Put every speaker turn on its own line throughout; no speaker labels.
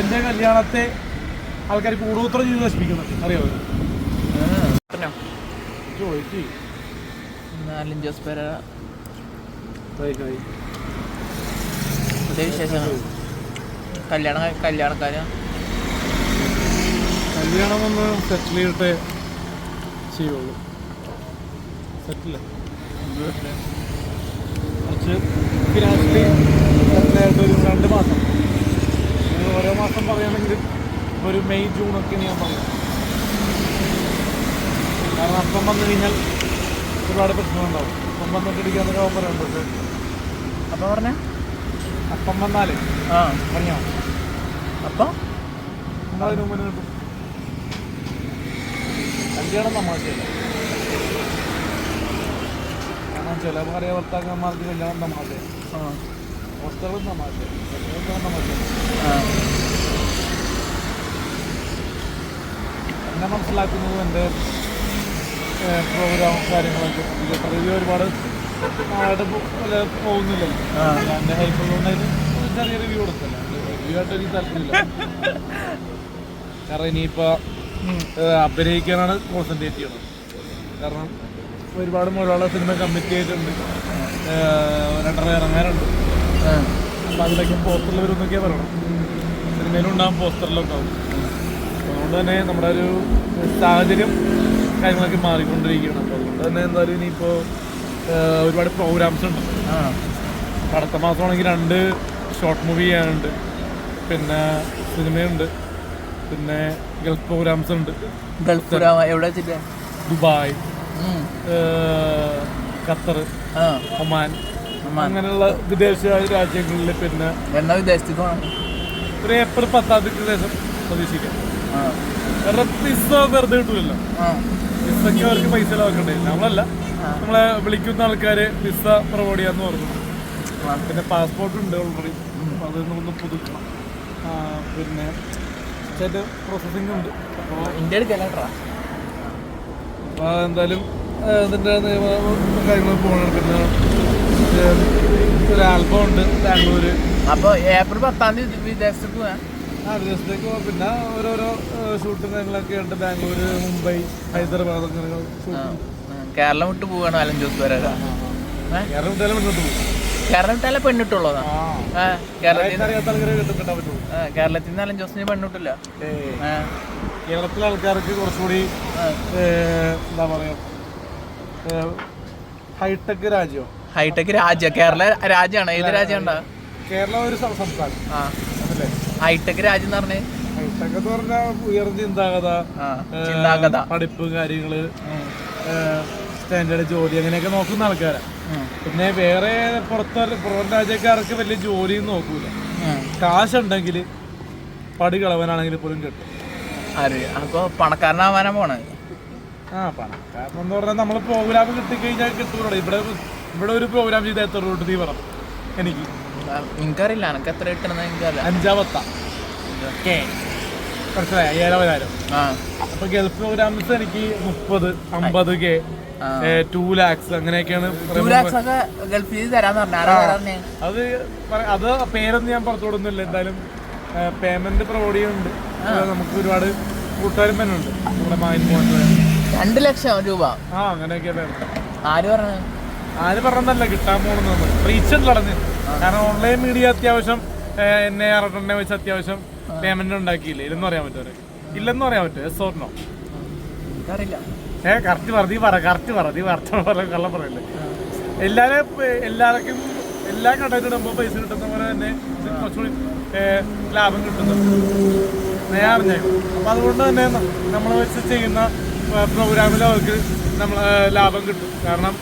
എന്റെ കല്യാണത്തെ ആൾക്കാർ കൂടുതൽ ചെയ്ത് നശിപ്പിക്കുന്നത് അറിയാമോ ചോദിച്ചു.
പുതിയ വിശേഷങ്ങൾ. കല്യാണം കല്യാണക്കാര്.
കല്യാണം ഒന്ന് സെറ്റിൽ ചെയ്തിട്ടേ ചെയ്യുള്ളൂ. സെറ്റിൽ കുറച്ച് ഫിനാൻഷ്യലി സെറ്റിലായിട്ട് ഒരു രണ്ട് മാസം. ഓരോ മാസം പറയുകയാണെങ്കിലും ഒരു മെയ് ജൂൺ ഒക്കെ ഞാൻ പറയും. കാരണം അപ്പം വന്നു കഴിഞ്ഞാൽ ഒരുപാട് പ്രശ്നമുണ്ടാവും അപ്പം വന്നിട്ടിരിക്കാൻ ഒരു ഓഫർ ഉണ്ട്
അപ്പൊ പറഞ്ഞ.
അപ്പം വന്നാൽ
ആ.
പറഞ്ഞോ.
അപ്പം?
നമ്മളതിന് മുമ്പ് കിട്ടും. കല്യാണം തമാശയല്ല? കാരണം ചില ഭാര്യ ഭർത്താക്കന്മാർക്ക് കല്യാണം തമാശയാണ്
ആ.
എന്നെ മനസ്സിലാക്കുന്നത് എന്റെ പ്രോഗ്രാമും കാര്യങ്ങളൊക്കെ ഇതിൽ ഒരുപാട് നാളായിട്ട് പോകുന്നില്ലല്ലോ. എന്റെ ഹെൽപ്പ് ഉള്ളതുകൊണ്ടായിരുന്നു ചെറിയ റിവ്യൂ കൊടുത്തല്ല റിവ്യൂ ആയിട്ട് എനിക്ക് താല്പര്യമില്ല കാരണം ഇനിയിപ്പോൾ. അഭിനയിക്കാനാണ് കോൺസെൻട്രേറ്റ് ചെയ്യുന്നത് കാരണം ഒരുപാട് മലയാള സിനിമ കമ്മിറ്റ് ചെയ്തിട്ടുണ്ട് രണ്ടര ഇറങ്ങാനുണ്ട്. അപ്പം അതിലൊക്കെ പോസ്റ്ററിൽ വരുന്നൊക്കെ പറയണം സിനിമയിലും പോസ്റ്ററിലൊക്കെ പോസ്റ്ററിലും ഉണ്ടാവും അതുകൊണ്ട് തന്നെ നമ്മുടെ ഒരു സാഹചര്യം കാര്യങ്ങളൊക്കെ മാറിക്കൊണ്ടിരിക്കുകയാണ്. അപ്പോൾ അതുകൊണ്ട് തന്നെ എന്തായാലും ഇനിയിപ്പോൾ ഒരുപാട് പ്രോഗ്രാംസ് ഉണ്ട്.
ആ.
അടുത്ത മാസമാണെങ്കിൽ രണ്ട് ഷോർട്ട് മൂവി ചെയ്യാനുണ്ട്. പിന്നെ സിനിമയുണ്ട്. പിന്നെ ഗൾഫ് പ്രോഗ്രാംസ് ഉണ്ട്.
ഗൾഫ് എവിടെ
ദുബായ്. Qatar Oman. അങ്ങനെയുള്ള വിദേശ രാജ്യങ്ങളിൽ പിന്നെ
എന്നാ വിദേശത്തേക്ക് പോകണം
ഒരു ഏപ്രിൽ പത്താം തീയതി ശേഷം പ്രതീക്ഷിക്കാം.
ആ.
കാരണം പിസ്സ വെറുതെ കിട്ടൂലല്ലോ. പിസ്സയ്ക്ക് അവർക്ക് പൈസ ലാഭക്കണ്ടേ നമ്മളല്ല. നമ്മളെ വിളിക്കുന്ന ആൾക്കാര് പിസ്സ പ്രൊവൈഡ് ചെയ്യാന്ന് പറഞ്ഞു. പിന്നെ പാസ്പോർട്ട് ഉണ്ട് ഓൾറെഡി അതൊന്നും അത് ഒന്ന് പുതുക്കണം. പിന്നെ ചില പ്രോസസ്സിംഗ് ഉണ്ട്. അപ്പോൾ
ഇന്ത്യ
അപ്പോൾ എന്തായാലും നിയമ കാര്യങ്ങൾ പോകണം. പിന്നെ ആൽബം ഉണ്ട് ബാംഗ്ലൂര്.
അപ്പൊ ഏപ്രിൽ പത്താം തീയതി വിദേശത്തേക്ക് പോവാ?
ആ വിദേശത്തേക്ക് പോകാം പിന്നെ ഓരോരോ ഷൂട്ടും കാര്യങ്ങളൊക്കെ ഉണ്ട്. ബാംഗ്ലൂര് മുംബൈ ഹൈദരാബാദ് അങ്ങനെ.
കേരളം വിട്ട് പോവാണ് നാലഞ്ച് ദിവസം വരെ?
കേരളം വിട്ടാലും മുന്നോട്ട് പോകും
കേരളം വിട്ടാലേ
ആ.
കേരളത്തിൽ നിന്ന് നാലഞ്ച് ദിവസത്തിന് പെണ്ണിട്ടില്ല.
കേരളത്തിലെ ആൾക്കാർക്ക് കുറച്ചുകൂടി എന്താ പറയാ ഹൈടെക് രാജ്യം.
ഹൈടെക് രാജ്യ കേരള രാജ്യമാണ്. ഏത് രാജ്യം
കേരള ഒരു സംസ്ഥാനം.
ഹൈടെക് രാജ്യം എന്ന് പറഞ്ഞേ
ഹൈടെക് എന്ന് പറഞ്ഞാൽ ഉയർന്ന ചിന്താഗത
ചിന്താഗത.
പഠിപ്പ്
കാര്യങ്ങൾ
സ്റ്റാൻഡേർഡ് ജോലി അങ്ങനെയൊക്കെ നോക്കുന്ന ആൾക്കാരാണ് പിന്നെ വേറെ പുറത്ത് പുറം രാജ്യക്കാർക്ക് വലിയ ജോലിയും നോക്കൂല. കാശുണ്ടെങ്കിൽ പടി കളവനാണെങ്കിൽ പോലും കിട്ടും.
അപ്പൊ പണക്കാരനാവാനാ പോണേ?
ആ പണക്കാരൻ എന്ന് പറഞ്ഞാൽ നമ്മൾ പ്രോഗ്രാം കിട്ടിക്കഴിഞ്ഞാൽ കിട്ടൂലോ. ഇവിടെ ഇവിടെ ഒരു പ്രോഗ്രാം ചെയ്ത് എത്ര റൂട്ട് പറ? എനിക്ക്.
എനിക്കറിയില്ല എനക്ക് എത്ര കിട്ടണമെന്ന് എനിക്കറിയില്ല.
അഞ്ചാമത്ത. മനസ്സിലായി? ഏഴാവതായിരം
ആ.
അപ്പൊ ഗൾഫ് പ്രോഗ്രാംസ് എനിക്ക് മുപ്പത് അമ്പത് കെ. ടു ലാക്സ് അങ്ങനെയൊക്കെയാണ് അത് അത് പേരൊന്നും ഞാൻ എന്തായാലും പേയ്മെന്റ് പ്രൊവൈഡ് ചെയ്യുന്നുണ്ട്. നമുക്ക് ഒരുപാട് കൂട്ടുകാരും തന്നെ ഉണ്ട് നമ്മുടെ മായൻ മോഹൻ
രണ്ട് ലക്ഷം രൂപ.
ആ അങ്ങനെയൊക്കെ
ആര് പറഞ്ഞു
ആര് പറഞ്ഞല്ല കിട്ടാൻ പോകണമെന്ന് റീച്ച് അടഞ്ഞ് കാരണം ഓൺലൈൻ മീഡിയ അത്യാവശ്യം ഏഹ്, എന്നെ അറട്ടെണ്ണെ വെച്ച് അത്യാവശ്യം പേയ്മെന്റ് ഉണ്ടാക്കിയില്ല? ഇല്ലെന്ന് പറയാൻ പറ്റുമോ ഇല്ലെന്ന് പറയാൻ പറ്റുമോ എസ് ഓർണോ
എനിക്കറിയില്ല.
ഏ കറക്റ്റ് പറ നീ പറ കറക്റ്റ് പറ നീ വർത്തമാനം പറ കള്ളം പറയല്ലേ? എല്ലാവരും എല്ലാവർക്കും എല്ലാ കടയിലും ഇടുമ്പോൾ പൈസ കിട്ടുന്ന പോലെ തന്നെ കുറച്ചുകൂടി ലാഭം കിട്ടുന്നുണ്ട്. ഞാൻ അറിഞ്ഞേക്കും അപ്പം അതുകൊണ്ട് തന്നെ നമ്മൾ വെച്ച് ചെയ്യുന്ന പ്രോഗ്രാമിൽ അവർക്ക് നമ്മൾ ലാഭം കിട്ടും. കാരണം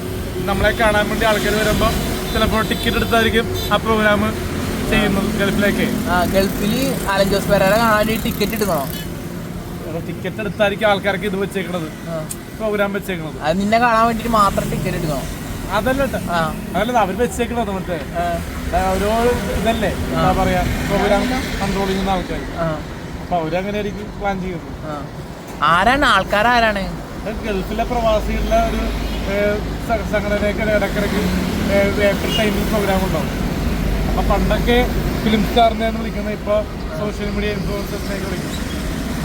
നമ്മളെ കാണാൻ വേണ്ടി ആൾക്കാർ വരുമ്പോൾ ചിലപ്പോൾ ടിക്കറ്റ് എടുത്തായിരിക്കും ആ പ്രോഗ്രാം ചെയ്യുന്നത് ഗൾഫിലേക്ക്.
ആ ഗൾഫിൽ കാണാൻ ടിക്കറ്റ് എടുക്കണോ?
ടിക്കറ്റ് എടുത്തായിരിക്കും ആൾക്കാർക്ക് ഇത് വെച്ചേക്കണത്. പ്രോഗ്രാം വെച്ചേക്കണത്.
അത് നിന്നെ കാണാൻ വേണ്ടിട്ട് മാത്രം ടിക്കറ്റ് എടുക്കണോ?
അതല്ല. അതല്ല അവർ വെച്ചേക്കണത് മറ്റേ. ഓരോ ഇതല്ലേ എന്താ പറയാ പ്രോഗ്രാം കൺട്രോൾ ചെയ്യുന്ന ആൾക്കാർ അപ്പൊ അവരങ്ങനെ ആയിരിക്കും പ്ലാൻ ചെയ്യുന്നത്
ആരാണ്? ആൾക്കാരാരാണ്?
അത് ഗൾഫിലെ പ്രവാസികളുടെ ഒരു സംഘടനയൊക്കെ ഇടക്കിടയ്ക്ക് ഏപ്രിൽ ടൈമിൽ പ്രോഗ്രാം ഉണ്ടാവും. അപ്പം പണ്ടൊക്കെ ഫിലിം സ്റ്റാറിനെ വിളിക്കുന്നത് ഇപ്പോൾ സോഷ്യൽ മീഡിയ ഇൻഫ്ലുവൻസേഴ്സിനെയൊക്കെ വിളിക്കും.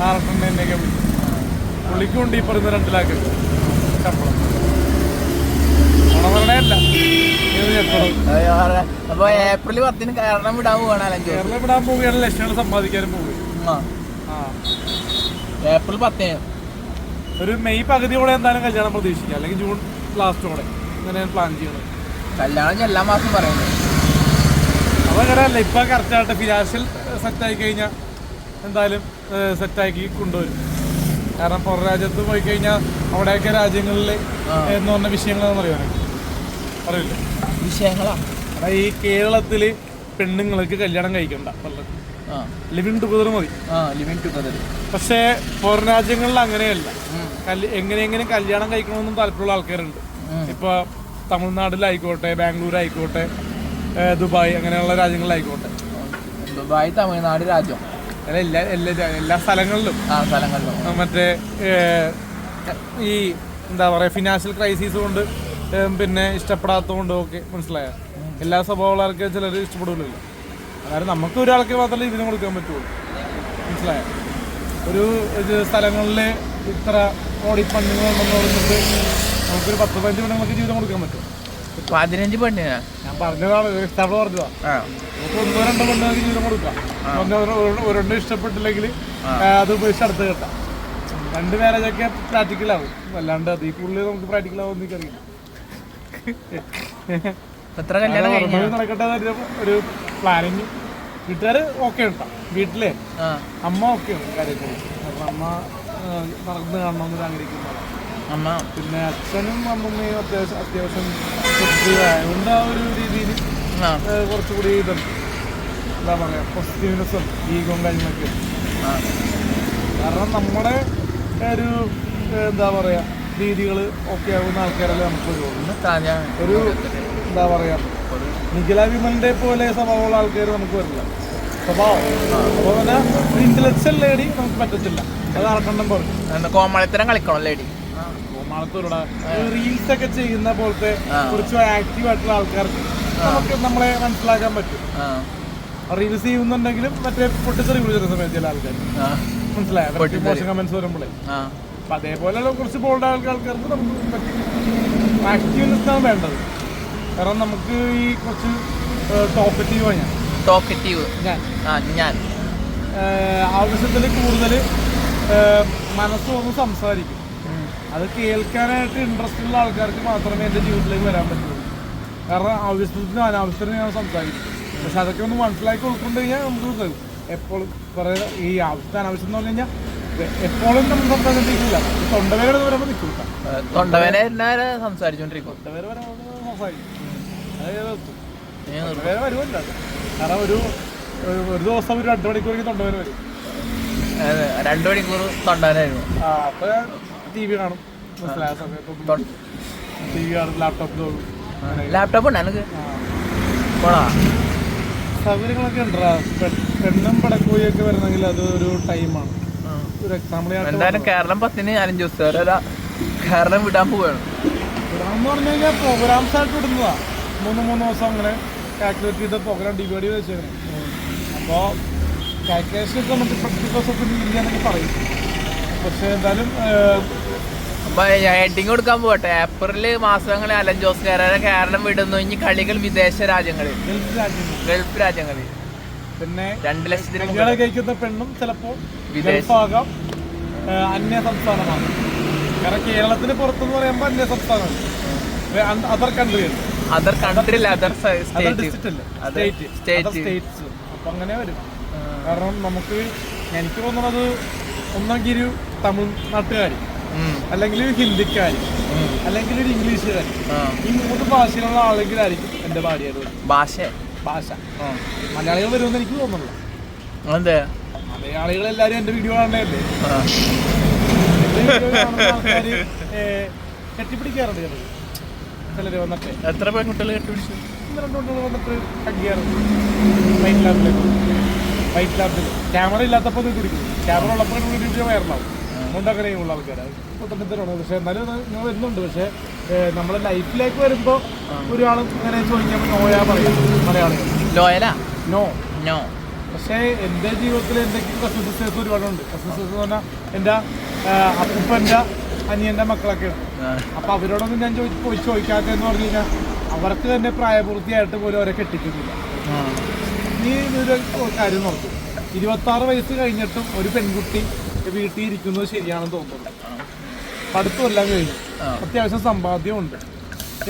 ആർട്ടിനെയൊക്കെ വിളിക്കും. പുള്ളിക്കുണ്ട് ഈ പറയുന്ന രണ്ട് ലാക്ക്. ശമ്പളം. ഗുണമരണയല്ല
അപ്പൊ ഏപ്രിൽ പത്തിന് കാരണം വിടാൻ പോവാണ്
കേരളം വിടാൻ പോവുകയാണ്. ലക്ഷങ്ങൾ സമ്പാദിക്കാനും പോവുക
ഏപ്രിൽ പത്തിന്.
ഒരു മെയ് പകുതിയോടെ എന്തായാലും കല്യാണം പ്രതീക്ഷിക്കുക അല്ലെങ്കിൽ ജൂൺ ലാസ്റ്റോടെ ഇങ്ങനെയാണ് പ്ലാൻ ചെയ്യുന്നത്
കല്യാണം എല്ലാ മാസം പറയുന്നത്.
അതങ്ങനെയല്ല ഇപ്പൊ കറക്റ്റായിട്ട് ഫിനാൻഷ്യൽ സെറ്റ് ആയി കഴിഞ്ഞാൽ എന്തായാലും സെറ്റാക്കി കൊണ്ടുവരും. കാരണം പുറം രാജ്യത്ത് പോയി കഴിഞ്ഞാൽ അവിടെയൊക്കെ രാജ്യങ്ങളിൽ എന്ന് പറഞ്ഞ വിഷയങ്ങളാണെന്ന് അറിയാൻ അറിയില്ല?
വിഷയങ്ങളാ.
കാരണം ഈ കേരളത്തിൽ പെണ്ണുങ്ങൾക്ക് കല്യാണം കഴിക്കണ്ട പലർക്കും ലിവിങ് ടുഗദർ മതി.
ആ ലിവിങ് ടുഗദർ
പക്ഷേ പുറം രാജ്യങ്ങളിൽ അങ്ങനെയല്ല. കല്യ- എങ്ങനെയെങ്കിലും കല്യാണം കഴിക്കണമെന്നും താല്പര്യമുള്ള ആൾക്കാരുണ്ട്. ഇപ്പൊ തമിഴ്നാട്ടിലായിക്കോട്ടെ ബാംഗ്ലൂർ ആയിക്കോട്ടെ ദുബായ് അങ്ങനെയുള്ള രാജ്യങ്ങളിലായിക്കോട്ടെ.
ദുബായ് തമിഴ്നാട് രാജ്യം.
എല്ലാ എല്ലാ എല്ലാ സ്ഥലങ്ങളിലും.
ആ സ്ഥലങ്ങളിലും.
മറ്റേ ഈ എന്താ പറയാ ഫിനാൻഷ്യൽ ക്രൈസിസ് കൊണ്ട് പിന്നെ ഇഷ്ടപ്പെടാത്തതുകൊണ്ട് ഒക്കെ മനസ്സിലായ? എല്ലാ സ്വഭാവമുള്ളവർക്ക് ചിലർ ഇഷ്ടപ്പെടില്ലല്ലോ അതായത് നമുക്ക് ഒരാൾക്ക് മാത്രമേ ഇതിന് കൊടുക്കാൻ പറ്റുള്ളൂ. മനസ്സിലായ? ഒരു സ്ഥലങ്ങളിൽ ഇത്ര കോടി പെണ്ണുങ്ങളുണ്ടെന്ന് പറഞ്ഞിട്ട് നമുക്കൊരു പത്ത് പതിനഞ്ച് പെണ്ണുങ്ങൾക്ക് ജീവിതം കൊടുക്കാൻ പറ്റും.
പതിനഞ്ച് പെണ്ണിനാ
ഞാൻ പറഞ്ഞതാണ് എക്സാമ്പിൾ പറഞ്ഞതാ. നമുക്ക് ഒന്നോ രണ്ടോ പെണ്ണുങ്ങൾക്ക് ജീവിതം കൊടുക്കാം. ഒരെണ്ണം ഇഷ്ടപ്പെട്ടില്ലെങ്കിൽ അത് ഉപയോഗിച്ച് അടുത്ത് കേട്ടാം രണ്ട് മാരേജൊക്കെ പ്രാക്ടിക്കൽ ആവും. അല്ലാണ്ട് അതിൽ കൂടുതൽ നമുക്ക് പ്രാക്ടിക്കൽ ആവും എനിക്കറിയില്ല.
എത്ര കല്യാണം
നടക്കട്ടെ ഒരു പ്ലാനിങ് വീട്ടുകാർ ഓക്കെ ഉണ്ടോ വീട്ടിലെ അമ്മ ഓക്കെ ഉണ്ട് കാര്യത്തിൽ അമ്മ നടന്ന് കാണണമെന്ന് ആഗ്രഹിക്കുന്നതാണ്
അമ്മ.
പിന്നെ അച്ഛനും അമ്മമ്മയും അത്യാവശ്യം അത്യാവശ്യം പോസിറ്റീവ് ആയതുകൊണ്ട് ആ ഒരു രീതിയിൽ കുറച്ചുകൂടി ഇതുണ്ട് എന്താ പറയുക പോസിറ്റീവ്നെസ്സും ഈഗോം കാര്യങ്ങളൊക്കെ കാരണം നമ്മുടെ ഒരു എന്താ പറയുക രീതികൾ ഓക്കെ ആകുന്ന ആൾക്കാരല്ലേ നമുക്ക് ഒരു എന്താ പറയുക നിഖില വിമലിന്റെ പോലെ സ്വഭാവമുള്ള ആൾക്കാർ നമുക്ക് വരില്ല. സ്വഭാവം. അപ്പോൾ തന്നെ ഒരു ഇന്റലക്ച്വൽ ലേഡി നമുക്ക് പറ്റത്തില്ല. അത് അറക്കണ്ടം
എന്താ കോമളിത്തരം കളിക്കണം ലേഡി
റീൽസ് ഒക്കെ ചെയ്യുന്ന പോലത്തെ. കുറച്ച് ആക്റ്റീവ് ആയിട്ടുള്ള ആൾക്കാർക്ക് നമുക്ക് നമ്മളെ മനസ്സിലാക്കാൻ പറ്റും. റീൽസ് ചെയ്യുന്നുണ്ടെങ്കിലും മറ്റേ പൊട്ടിച്ചെറി വിളിച്ചിരുന്ന സമയത്ത് ചില ആൾക്കാർ മനസ്സിലായോ. മോശം കമന്റ്സ് വരുമ്പോഴേ അപ്പൊ അതേപോലെയുള്ള കുറച്ച് ബോൾഡ് ആൾക്കാർക്ക് നമുക്ക് ആക്റ്റീവ്നെസ് ആണ് വേണ്ടത്. കാരണം നമുക്ക് ഈ കുറച്ച് ടോപ്പറ്റീവാണ് ഞാൻ.
ടോക്കറ്റീവ്
ഞാൻ.
ആ ഞാൻ.
ആവശ്യത്തിൽ കൂടുതൽ മനസ്സ് തോന്നുന്നു സംസാരിക്കും. അത് കേൾക്കാനായിട്ട് ഇൻട്രസ്റ്റ് ഉള്ള ആൾക്കാർക്ക് മാത്രമേ എന്റെ ജീവിതത്തിലേക്ക് വരാൻ പറ്റുള്ളൂ. കാരണം ആവശ്യത്തിനും അനാവശ്യത്തിനും ഞാൻ സംസാരിക്കും. പക്ഷെ അതൊക്കെ ഒന്ന് മനസ്സിലാക്കി ഉൾക്കൊണ്ട് കഴിഞ്ഞാൽ നമുക്ക് തരും. എപ്പോഴും കുറേ ഈ ആവശ്യത്തിന് അനാവശ്യം എന്ന് പറഞ്ഞു കഴിഞ്ഞാൽ എപ്പോഴും നമ്മൾ സംസാരിച്ചിട്ടില്ല തൊണ്ടവേന വരുമ്പോൾ നിൽക്കും
ഏ, തൊണ്ടവേന എല്ലാവരും സംസാരിച്ചോണ്ടിരിക്കും.
തൊണ്ടവേന വരുമ്പോൾ സംസാരിക്കും.
അതായത്.
തൊണ്ടവേദന വരുമല്ല കാരണം ഒരു ഒരു- ദിവസം ഒരു രണ്ട് മണിക്കൂറേക്ക് തൊണ്ടവേദന വരും.
അതെ, രണ്ടു മണിക്കൂർ തൊണ്ടവേനായിരുന്നു
ആ അപ്പൊ ടി വി കാണും. മനസ്സിലായ സമയത്തൊന്നും ടി വി കാണും ലാപ്ടോപ്പിൽ നോക്കും
ലാപ്ടോപ്പ് ഉണ്ടോ എനിക്ക്. പോണാ
സൗകര്യങ്ങളൊക്കെ ഉണ്ടോ പെണ്ണും പടക്കോയൊക്കെ വരണമെങ്കിൽ അത് ഒരു ടൈമാണ് ഒരു എക്സാമ്പിൾ
എന്തായാലും കേരളം പത്തിന് അഞ്ചു ദിവസം. വരെ കേരളം വിടാൻ പോവുകയാണ്.
എന്ന് പറഞ്ഞു കഴിഞ്ഞാൽ പ്രോഗ്രാംസ് ആയിട്ട് വിടുന്നതാ. മൂന്ന് മൂന്ന് ദിവസം അങ്ങനെ കാൽക്കുലേറ്റ് ചെയ്ത പ്രോഗ്രാം ഡിവൈഡ് ചെയ്ത് വെച്ചേക്കണം. അപ്പോൾ കാൽക്കുലേഷൻ ഒക്കെ നമുക്ക് ദിവസം ഓഫ് ഇന്ത്യ എന്നൊക്കെ പറയും. പക്ഷേ എന്തായാലും
ഹെഡിങ് കൊടുക്കാൻ പോകട്ടെ ഏപ്രിൽ മാസങ്ങളിൽ അലൻ ജോസ് കേരള കേരളം വിടുന്നു. ഇനി കളികൾ വിദേശ രാജ്യങ്ങളിൽ.
ഗൾഫ്
രാജ്യങ്ങളിൽ.
പിന്നെ
രണ്ട് ലക്ഷത്തിന്
കഴിക്കുന്ന പെണ്ണും ചിലപ്പോൾ
വിദേശ-
ഗൾഫാകാം. അന്യ സംസ്ഥാനമാകാം കാരണം കേരളത്തിന് പുറത്തെന്ന് പറയുമ്പോൾ അന്യ സംസ്ഥാനമാണ്. അതർ കൺട്രിയാണ്
അതർ കൺട്രി അല്ല അതർ സ്റ്റേറ്റ്
അപ്പം അങ്ങനെ വരും. കാരണം നമുക്ക് എനിക്ക് തോന്നുന്നത് ഒന്നെങ്കിൽ ഒരു തമിഴ്നാട്ടുകാരി അല്ലെങ്കിൽ ഒരു ഹിന്ദിക്കാരി. അല്ലെങ്കിൽ ഒരു ഇംഗ്ലീഷുകാരി. ഈ മൂന്ന് ഭാഷയിലുള്ള ആളുകളായിരിക്കും എന്റെ ഭാര്യയുടെ
ഭാഷ.
ഭാഷ. മലയാളികൾ വരുമെന്ന് എനിക്ക് തോന്നുന്നില്ല.
അതെ
മലയാളികൾ എല്ലാരും എന്റെ വീഡിയോ ആൾക്കാർ കെട്ടിപ്പിടിക്കാറുണ്ട് ചിലർ വന്നിട്ട്?
എത്ര പെൺകുട്ടികൾ
രണ്ട് കുട്ടികൾ വന്നിട്ട് ഹഗ്ഗിയാറുണ്ട് വൈറ്റ് ലാബിലേക്ക് വൈറ്റ് ലാബിൽ ക്യാമറ ഇല്ലാത്തപ്പോൾ ഇത് കുടിക്കും ക്യാമറ ഉള്ളപ്പോൾ വീഡിയോ വയറലാവും. അതുകൊണ്ട് അങ്ങനെയുള്ള ആൾക്കാർ പക്ഷേ എന്നാലും വരുന്നുണ്ട്. പക്ഷേ നമ്മുടെ ലൈഫിലേക്ക് വരുമ്പോൾ ഒരാൾ ഇങ്ങനെ ചോദിക്കുമ്പോൾ നോയാ പറയാം മലയാളികൾ.
ലോയലാ?
നോ.
നോ.
പക്ഷേ എന്റെ ജീവിതത്തിൽ എന്തൊക്കെ കസിൻ സിസ്റ്റേഴ്സ് ഒരുപാടുണ്ട്. കസിൻ സിസ്റ്റേഴ്സ് എന്ന് പറഞ്ഞാൽ എന്റെ അപ്പൂപ്പന്റെ അനിയന്റെ മക്കളൊക്കെയാണ്. അപ്പോൾ അവരോടൊന്നും ഞാൻ ചോദിച്ച് പോയി ചോദിക്കാത്തതെന്ന് പറഞ്ഞു കഴിഞ്ഞാൽ അവർക്ക് തന്നെ പ്രായപൂർത്തിയായിട്ട് പോലും അവരെ കെട്ടിക്കുന്നില്ല നീ ഇതൊരു കാര്യം നോക്കും. ഇരുപത്താറ് വയസ്സ് കഴിഞ്ഞിട്ടും ഒരു പെൺകുട്ടി വീട്ടിൽ ഇരിക്കുന്നത് ശരിയാണെന്ന് തോന്നുന്നു. പഠിത്തമെല്ലാം കഴിഞ്ഞു. അത്യാവശ്യം സമ്പാദ്യമുണ്ട്.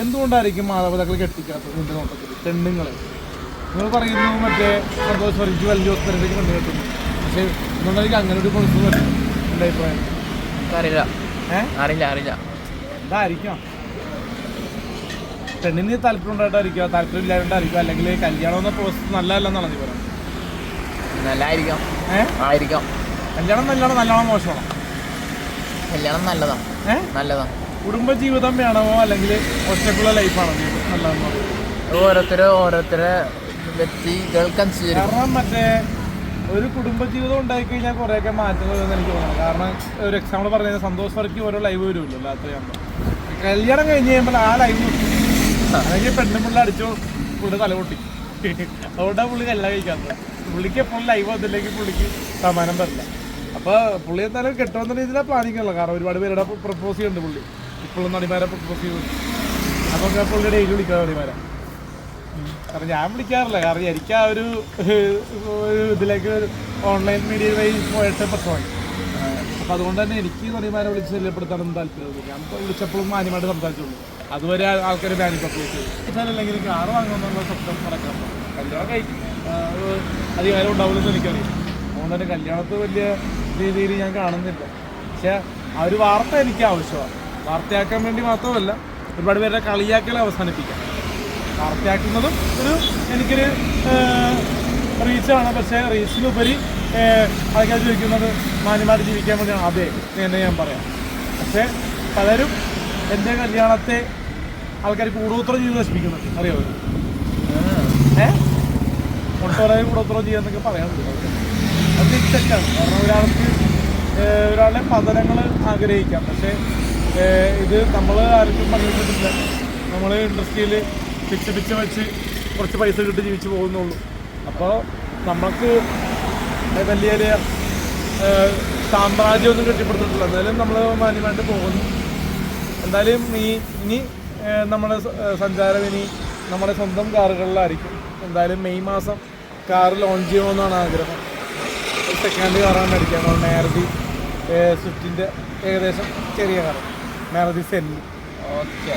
എന്തുകൊണ്ടായിരിക്കും മാതാപിതാക്കൾ കെട്ടിക്കാത്തത് നിന്റെ നോട്ടത്തിൽ? പെണ്ണുങ്ങളെ. നിങ്ങൾ പറയുന്നു മറ്റേ സന്തോഷ് വലിയ ഹോസ്പിറ്റലിലേക്ക് കൊണ്ടു കെട്ടുന്നു. പക്ഷേ എന്തുകൊണ്ടായിരിക്കും അങ്ങനെ ഒരു കൊടുത്തു എന്റെ അഭിപ്രായം.
അറിയില്ല. അറിയില്ല അറിയില്ല.
എന്തായിരിക്കാം? പെണ്ണിന് താല്പര്യം ഉണ്ടായിട്ടായിരിക്കുക താല്പര്യം ഇല്ലാണ്ടായിരിക്കും അല്ലെങ്കിൽ കല്യാണം എന്ന പ്രോസസ് നല്ലതല്ലെന്നാണ് നീ പറയുന്നത്?
നല്ലതായിരിക്കാം.
ഏഹ്
ആയിരിക്കാം.
കല്യാണം നല്ലതാണോ? നല്ലോണം മോശമാണോ?
കല്യാണം നല്ലതാണ്
ഏഹ്
നല്ലതാണ്
കുടുംബജീവിതം വേണമോ? അല്ലെങ്കിൽ ഒറ്റക്കുള്ള ലൈഫാണോ നീ നല്ലതെന്ന് പറയുന്നത്?
ഓരോരുത്തരെ ഓരോരുത്തരെ വ്യക്തികൾക്കനുസരിച്ച്
കാരണം മറ്റേ ഒരു കുടുംബജീവിതം ഉണ്ടായി കഴിഞ്ഞാൽ കുറേയൊക്കെ മാറ്റങ്ങൾ വരുമെന്ന് എനിക്ക് തോന്നുന്നു. കാരണം ഒരു എക്സാമ്പിൾ പറഞ്ഞു കഴിഞ്ഞാൽ സന്തോഷ് വർക്ക് ഓരോ ലൈവ് വരുമല്ലോ അല്ലാത്ത കല്യാണം കഴിഞ്ഞ് കഴിയുമ്പോൾ ആളായിരുന്നു അല്ലെങ്കിൽ പെണ്ണും പിള്ള അടിച്ചു പുള്ളി തല പൊട്ടി. അതുകൊണ്ടാണ് പുള്ളി കല്യാണം കഴിക്കാത്തത്. പുള്ളിക്ക് എപ്പോഴും ലൈവ് വന്നില്ലെങ്കിൽ പുള്ളിക്ക് സമാനം തരില്ല അപ്പോൾ പുള്ളി എന്തായാലും കെട്ടുമെന്ന രീതിയിലാണ് പ്ലാനിക്കുന്നത് കാരണം ഒരുപാട് പേരുടെ പ്രപ്പോസ് ചെയ്യുന്നുണ്ട് പുള്ളി. ഇപ്പോഴും നടിമാരെ പ്രപ്പോസ് ചെയ്യുന്നുണ്ട്. അപ്പോൾ പുള്ളിയുടെ ഡെയിലി വിളിക്കാം നടിമാരെ. കാരണം ഞാൻ വിളിക്കാറില്ല. കാരണം എനിക്ക് ആ ഒരു ഇതിലേക്ക് ഓൺലൈൻ മീഡിയ വഴി പോയിട്ട് പ്രശ്നമായി അപ്പം അതുകൊണ്ട് തന്നെ എനിക്ക് നടിമാരെ വിളിച്ച് ശല്യപ്പെടുത്താനൊന്നും താല്പര്യമില്ല. ഞാൻ വിളിച്ചപ്പോഴും മാന്യമായിട്ട് സംസാരിച്ചുള്ളൂ അതുവരെ ആൾക്കാർ പ്രപ്പോസ് ചെയ്തു. അല്ലെങ്കിൽ കാറ് വാങ്ങുമെന്നുള്ള സ്വപ്നം നടക്കാം കല്യാണം കഴിക്കും. അധികാരം ഉണ്ടാവില്ലെന്ന് എനിക്കറിയാം. അതുകൊണ്ട് തന്നെ കല്യാണത്ത് വലിയ രീതിയിൽ ഞാൻ കാണുന്നില്ല. പക്ഷേ ആ ഒരു വാർത്ത എനിക്ക് ആവശ്യമാണ്. വാർത്തയാക്കാൻ വേണ്ടി മാത്രമല്ല ഒരുപാട് പേരുടെ കളിയാക്കൽ അവസാനിപ്പിക്കാം. വാർത്തയാക്കുന്നതും ഒരു എനിക്കൊരു റീച്ചാണ് പക്ഷേ റീച്ചിനുപരി ആൾക്കാർ ചോദിക്കുന്നത് മാന്യമായിട്ട് ജീവിക്കാൻ വേണ്ടിയാണ് അതെ എന്ന് ഞാൻ പറയാം. പക്ഷേ പലരും എന്റെ കല്യാണത്തെ ആൾക്കാർ കൂടോത്രം ചെയ്ത് നശിപ്പിക്കുന്നുണ്ട്. അറിയാമോ ഏ? ഒട്ടോറെ കൂടോത്രം ചെയ്യാന്നൊക്കെ പറയാറുണ്ട്. അത് തെറ്റാണ്. കാരണം ഒരാൾക്ക് ഏഹ്, ഒരാളുടെ പതനങ്ങൾ ആഗ്രഹിക്കാം. പക്ഷേ ഏഹ്, ഇത് നമ്മൾ ആർക്കും പറഞ്ഞിട്ടില്ല നമ്മൾ ഇൻഡസ്ട്രിയിൽ പിച്ച് പിച്ച് വെച്ച് കുറച്ച് പൈസ കിട്ടി ജീവിച്ച് പോകുന്നുള്ളൂ. അപ്പോൾ നമുക്ക് വലിയ വലിയ ഏഹ്, സാമ്രാജ്യമൊന്നും കെട്ടിപ്പടുത്തിട്ടില്ല. എന്തായാലും നമ്മൾ മാന്യമായിട്ട് പോകുന്നു. എന്തായാലും ഈ ഇനി നമ്മുടെ സഞ്ചാരം ഇനി നമ്മുടെ സ്വന്തം കാറുകളിലായിരിക്കും. എന്തായാലും മെയ് മാസം കാർ ലോഞ്ച് ചെയ്യണമെന്നാണ് ആഗ്രഹം. സെക്കൻഡ് ഹാൻഡ് കാറാണ് മേടിക്കാൻ പോകുന്നത് മാരുതി സ്വിഫ്റ്റിന്റെ ഏകദേശം ചെറിയ കാർ മാരുതി സെല്ലി
ഓക്കെ.